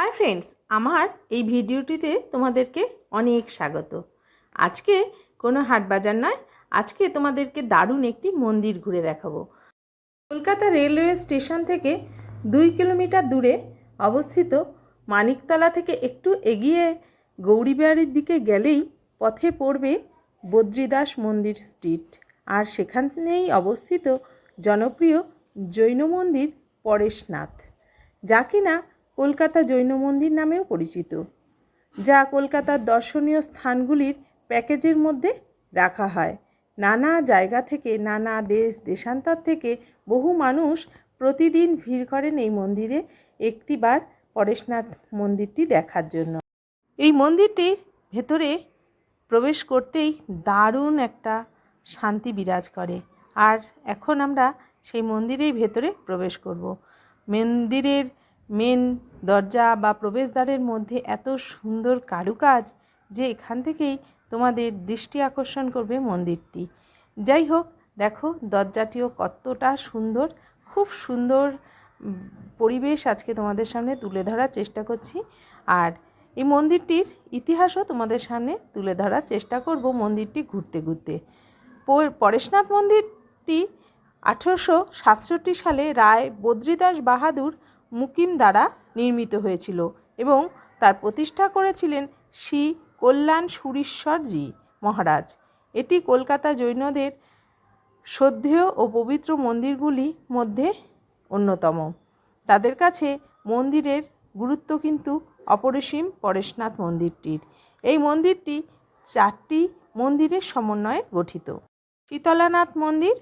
Hi friends আমার এই ভিডিওটিতে তোমাদেরকে অনেক স্বাগত। আজকে কোনো হাট বাজার নয়, আজকে তোমাদেরকে দারুণ একটি মন্দির ঘুরে দেখাবো। কলকাতা রেলওয়ে স্টেশন থেকে দুই কিলোমিটার দূরে অবস্থিত মানিকতলা থেকে একটু এগিয়ে গৌরীবাড়ির দিকে গেলেই পথে পড়বে বদ্রীদাস মন্দির স্ট্রিট। আর সেখানেই অবস্থিত জনপ্রিয় জৈন মন্দির পরেশনাথ। যা কিনা কলকাতা জৈন মন্দির নামেও পরিচিত, যা কলকাতার দর্শনীয় স্থানগুলির প্যাকেজের মধ্যে রাখা হয়। নানা জায়গা থেকে, নানা দেশ, দেশান্তর থেকে বহু মানুষ প্রতিদিন ভিড় করেন এই মন্দিরে একটিবার পরেশনাথ মন্দিরটি দেখার জন্য। এই মন্দিরটির ভেতরে প্রবেশ করতেই দারুণ একটা শান্তি বিরাজ করে। আর এখন আমরা সেই মন্দিরের ভেতরে প্রবেশ করব। মন্দিরের মেন দরজা বা প্রবেশদ্বারের মধ্যে এত সুন্দর কারুকাজ যে এখান থেকেই তোমাদের দৃষ্টি আকর্ষণ করবে মন্দিরটি। যাই হোক, দেখো দরজাটিও কতটা সুন্দর, খুব সুন্দর পরিবেশ আজকে তোমাদের সামনে তুলে ধরার চেষ্টা করছি। আর এই মন্দিরটির ইতিহাসও তোমাদের সামনে তুলে ধরার চেষ্টা করব মন্দিরটি ঘুরতে ঘুরতে। পরেশনাথ মন্দিরটি আঠেরোশো সাতষট্টি সালে রায় বদ্রীদাস বাহাদুর মুকিম দ্বারা নির্মিত হয়েছিল এবং তার প্রতিষ্ঠা করেছিলেন শ্রী কল্যাণ সুরীশ্বরজি মহারাজ। এটি কলকাতা জৈনদের শ্রদ্ধেয় ও পবিত্র মন্দিরগুলি মধ্যে অন্যতম। তাদের কাছে মন্দিরের গুরুত্ব কিন্তু অপরিসীম পরেশনাথ মন্দিরটির। এই মন্দিরটি চারটি মন্দিরের সমন্বয়ে গঠিত। শীতলানাথ মন্দির,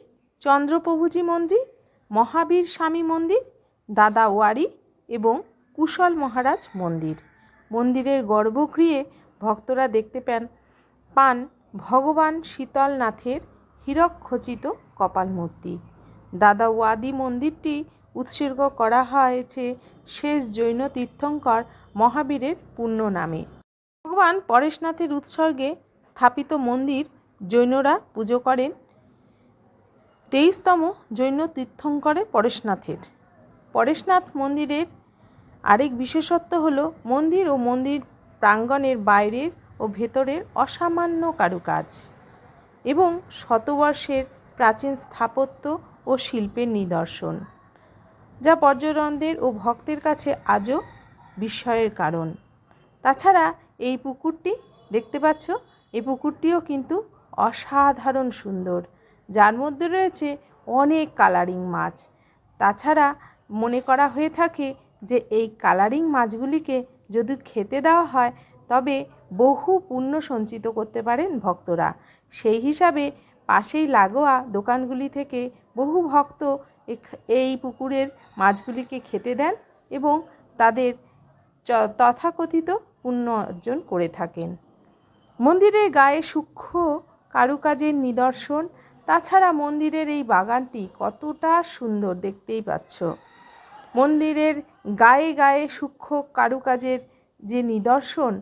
চন্দ্রপ্রভুজি মন্দির, মহাবীর স্বামী মন্দির দাদা ওয়ারি এবং কুশল মহারাজ মন্দির। মন্দিরের গর্ভগৃহে ভক্তরা দেখতে পান পান ভগবান শীতলনাথের হীরকখচিত কপাল মূর্তি দাদা ওয়াদি মন্দিরটি উৎসর্গ করা হয়েছে শেষ জৈন তীর্থঙ্কর মহাবীরের পুণ্য নামে। ভগবান পরেশনাথের উৎসর্গে স্থাপিত মন্দির জৈনরা পুজো করেন। তেইশতম জৈন তীর্থঙ্করে পরেশনাথের। পরেশনাথ মন্দিরের আরেক বিশেষত্ব হলো মন্দির ও মন্দির প্রাঙ্গণের বাইরের ও ভেতরের অসামান্য কারুকাজ এবং শতবর্ষের প্রাচীন স্থাপত্য ও শিল্পের নিদর্শন, যা পর্যটনদের ও ভক্তের কাছে আজও বিস্ময়ের কারণ। তাছাড়া এই পুকুরটি দেখতে পাচ্ছ, এই পুকুরটিও কিন্তু অসাধারণ সুন্দর। যার মধ্যে রয়েছে অনেক কালারিং মাছ। তাছাড়া মনে করা হয়ে থাকে যে এই কালারিং মাছগুলিকে যদি খেতে দেওয়া হয়, তবে বহু পুণ্য সঞ্চিত করতে পারেন ভক্তরা। সেই হিসাবে পাশেই লাগোয়া দোকানগুলি থেকে বহু ভক্ত এই পুকুরের মাছগুলিকে খেতে দেন এবং তাদের তথাকথিত পুণ্য অর্জন করে থাকেন। মন্দিরের গায়ে সূক্ষ্ম কারুকাজের নিদর্শন। তাছাড়া মন্দিরের এই বাগানটি কতটা সুন্দর দেখতেই পাচ্ছ। মন্দিরের গায়ে গায়ে সূক্ষ্ম কারুকাজের যে নিদর্শন,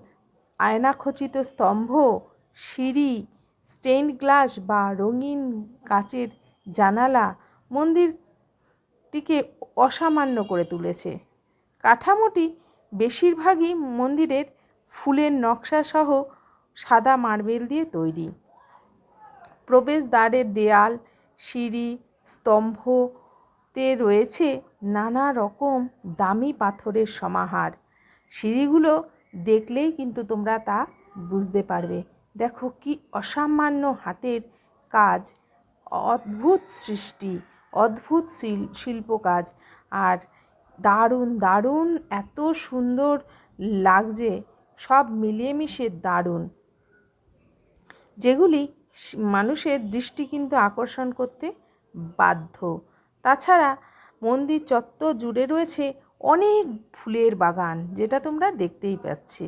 আয়নাখচিত স্তম্ভ, সিঁড়ি, স্টেইনড গ্লাস বা রঙিন কাচের জানালা মন্দিরটিকে অসামান্য করে তুলেছে। কাঠামোটি বেশিরভাগই মন্দিরের ফুলের নকশাসহ সাদা মার্বেল দিয়ে তৈরি। প্রবেশদ্বারের দেয়াল, সিঁড়ি স্তম্ভতে রয়েছে নানা রকম দামি পাথরের সমাহার। সিঁড়িগুলো দেখলেই কিন্তু তোমরা তা বুঝতে পারবে। দেখো কি অসামান্য হাতের কাজ, অদ্ভুত সৃষ্টি, অদ্ভুত শিল- শিল্প কাজ আর দারুণ দারুণ এত সুন্দর লাগছে, সব মিলিয়ে মিশে দারুণ। যেগুলি মানুষের দৃষ্টি কিন্তু আকর্ষণ করতে বাধ্য। তাছাড়া মন্দির চত্বর জুড়ে রয়েছে অনেক ফুলের বাগান, যেটা তোমরা দেখতেই পাচ্ছি।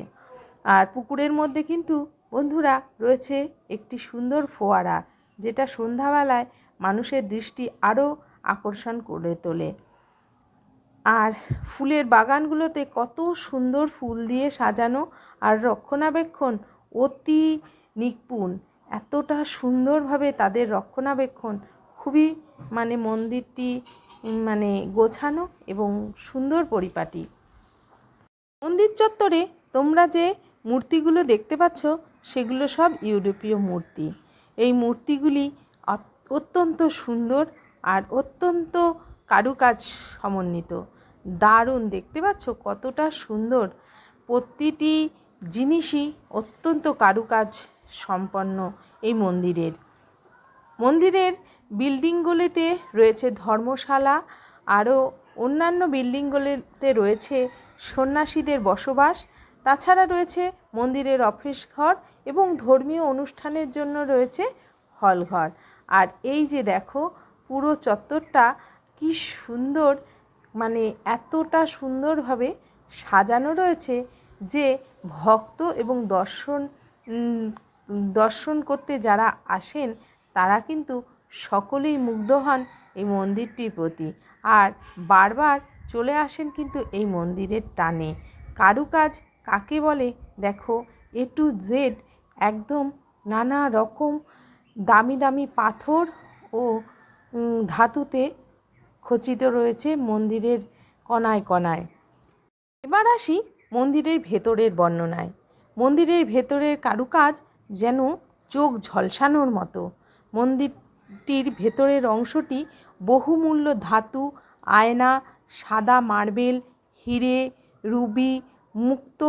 আর পুকুরের মধ্যে কিন্তু বন্ধুরা রয়েছে একটি সুন্দর ফোয়ারা, যেটা সন্ধ্যাবেলায় মানুষের দৃষ্টি আরও আকর্ষণ করে তোলে। আর ফুলের বাগানগুলোতে কত সুন্দর ফুল দিয়ে সাজানো আর রক্ষণাবেক্ষণ অতি নিপুণ। এতটা সুন্দরভাবে তাদের রক্ষণাবেক্ষণ খুবই মানে মন্দিরটি মানে গোছানো এবং সুন্দর পরিপাটি। মন্দির চত্বরে তোমরা যে মূর্তিগুলো দেখতে পাচ্ছ, সেগুলো সব ইউরোপীয় মূর্তি। এই মূর্তিগুলি অত্যন্ত সুন্দর আর অত্যন্ত কারুকাজ সমন্বিত। দারুণ দেখতে পাচ্ছ কতটা সুন্দর। প্রতিটি জিনিসই অত্যন্ত কারুকাজ সম্পন্ন এই মন্দিরের। মন্দিরের বিল্ডিংগুলিতে রয়েছে ধর্মশালা, আরও অন্যান্য বিল্ডিংগুলিতে রয়েছে সন্ন্যাসীদের বসবাস, তাছাড়া রয়েছে মন্দিরের অফিস ঘর এবং ধর্মীয় অনুষ্ঠানের জন্য রয়েছে হলঘর। আর এই যে দেখো, পুরো চত্বরটা কি সুন্দর মানে এতটা সুন্দরভাবে সাজানো রয়েছে যে ভক্ত এবং দর্শন দর্শন করতে যারা আসেন, তারা কিন্তু সকলেই মুগ্ধ হন এই মন্দিরটির প্রতি। আর বারবার চলে আসেন কিন্তু এই মন্দিরের টানে। কারুকাজ কাকে বলে? দেখো, এ টু জেড একদম নানা রকম দামি দামি পাথর ও ধাতুতে খচিত রয়েছে মন্দিরের কণায় কণায় এবার আসি মন্দিরের ভেতরের বর্ণনায়। মন্দিরের ভেতরের কারুকাজ যেন চোখ ঝলসানোর মতো। মন্দিরটির ভেতরের অংশটি বহুমূল্য ধাতু, আয়না, সাদা মার্বেল, হিরে, রুবি, মুক্ত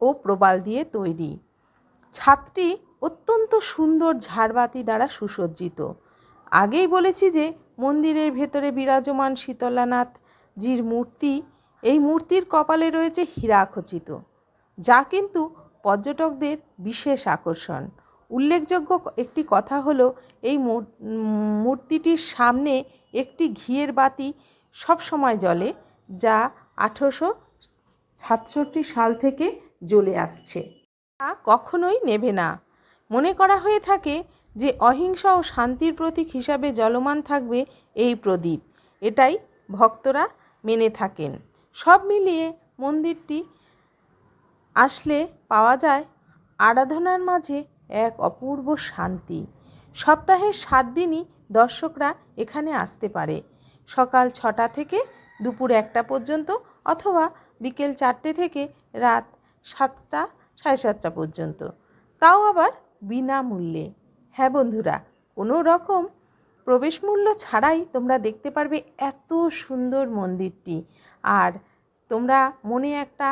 ও প্রবাল দিয়ে তৈরি। ছাদটি অত্যন্ত সুন্দর ঝাড়বাতি দ্বারা সুসজ্জিত। আগেই বলেছি যে মন্দিরের ভেতরে বিরাজমান শীতলানাথ জির মূর্তি, এই মূর্তির কপালে রয়েছে হীরা খচিত, যা কিন্তু পর্যটকদের বিশেষ আকর্ষণ। উল্লেখযোগ্য একটি কথা হলো, এই মূর- মূর্তিটির সামনে একটি ঘিয়ের বাতি সবসময় জ্বলে, যা আঠেরোশো সাতষট্টি সাল থেকে জ্বলে আসছে। তা কখনোই নেবে না। মনে করা হয়ে থাকে যে, অহিংসা ও শান্তির প্রতীক হিসাবে জলমান থাকবে এই প্রদীপ। এটাই ভক্তরা মেনে থাকেন। সব মিলিয়ে মন্দিরটি আসলে পাওয়া যায় আরাধনার মাঝে এক অপূর্ব শান্তি। সপ্তাহের সাত দিনই দর্শকরা এখানে আসতে পারে। সকাল ছটা থেকে দুপুর একটা পর্যন্ত অথবা বিকেল চারটে থেকে রাত সাতটা সাড়ে সাতটা পর্যন্ত। তাও আবার বিনামূল্যে। হ্যাঁ বন্ধুরা, কোনো রকম প্রবেশ মূল্য ছাড়াই তোমরা দেখতে পারবে এত সুন্দর মন্দিরটি। আর তোমরা মনে একটা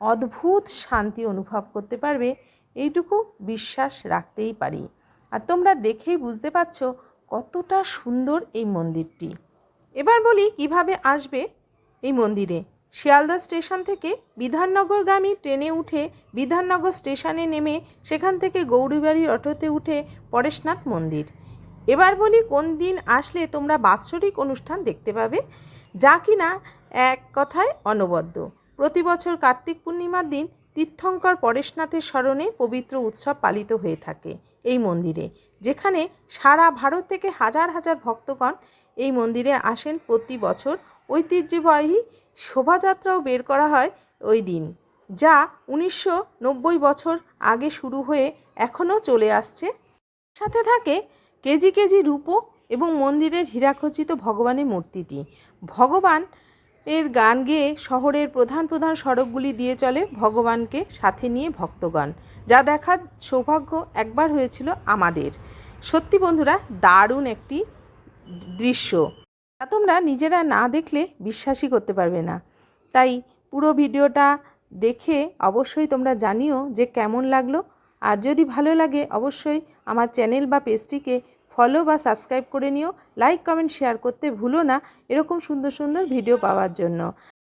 অদ্ভুত শান্তি অনুভব করতে পারবে, এইটুকু বিশ্বাস রাখতেই পারি। আর তোমরা দেখেই বুঝতে পারছ কতটা সুন্দর এই মন্দিরটি। এবার বলি কীভাবে আসবে এই মন্দিরে। শিয়ালদা স্টেশন থেকে বিধাননগরগামী ট্রেনে উঠে বিধাননগর স্টেশনে নেমে সেখান থেকে গৌরীবাড়ির অটোতে উঠে পরেশনাথ মন্দির। এবার বলি কোন দিন আসলে তোমরা বাৎসরিক অনুষ্ঠান দেখতে পাবে, যা কিনা এক কথায় অনবদ্য। প্রতি বছর কার্তিক পূর্ণিমার দিন তীর্থঙ্কর পরেশনাথের স্মরণে পবিত্র উৎসব পালিত হয়ে থাকে এই মন্দিরে, যেখানে সারা ভারত থেকে হাজার হাজার ভক্তগণ এই মন্দিরে আসেন প্রতি বছর। ঐতিহ্যবাহী শোভাযাত্রাও বের করা হয় ওই দিন, যা উনিশশো নব্বই বছর আগে শুরু হয়ে এখনও চলে আসছে। সাথে থাকে কেজি কেজি রূপো এবং মন্দিরের হীরাখচিত ভগবানের মূর্তিটি। ভগবান এর গান গেয়ে শহরের প্রধান প্রধান সড়কগুলি দিয়ে চলে ভগবানকে সাথে নিয়ে ভক্তগণ। যা দেখার সৌভাগ্য একবার হয়েছিল আমাদের। সত্যি বন্ধুরা, দারুণ একটি দৃশ্য। তা তোমরা নিজেরা না দেখলে বিশ্বাসই করতে পারবে না। তাই পুরো ভিডিওটা দেখে অবশ্যই তোমরা জানিও যে কেমন লাগল। আর যদি ভালো লাগে, অবশ্যই আমার চ্যানেল বা পেজটিকে ফলো বা সাবস্ক্রাইব করে নিও লাইক কমেন্ট শেয়ার করতে ভুলো না এরকম সুন্দর সুন্দর ভিডিও পাওয়ার জন্য।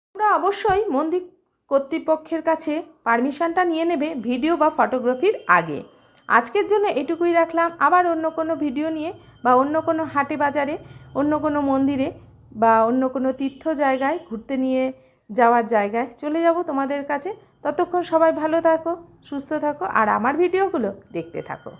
তোমরা অবশ্যই মন্দির কর্তৃপক্ষের কাছে পারমিশনটা নিয়ে নেবে ভিডিও বা ফটোগ্রাফির আগে। আজকের জন্য এটুকুই রাখলাম। আবার অন্য কোনো ভিডিও নিয়ে বা অন্য কোনো হাটে বাজারে, অন্য কোনো মন্দিরে বা অন্য কোনো তীর্থ জায়গায় ঘুরতে নিয়ে যাওয়ার জায়গায় চলে যাব তোমাদের কাছে। ততক্ষণ সবাই ভালো থাকো, সুস্থ থাকো আর আমার ভিডিওগুলো দেখতে থাকো।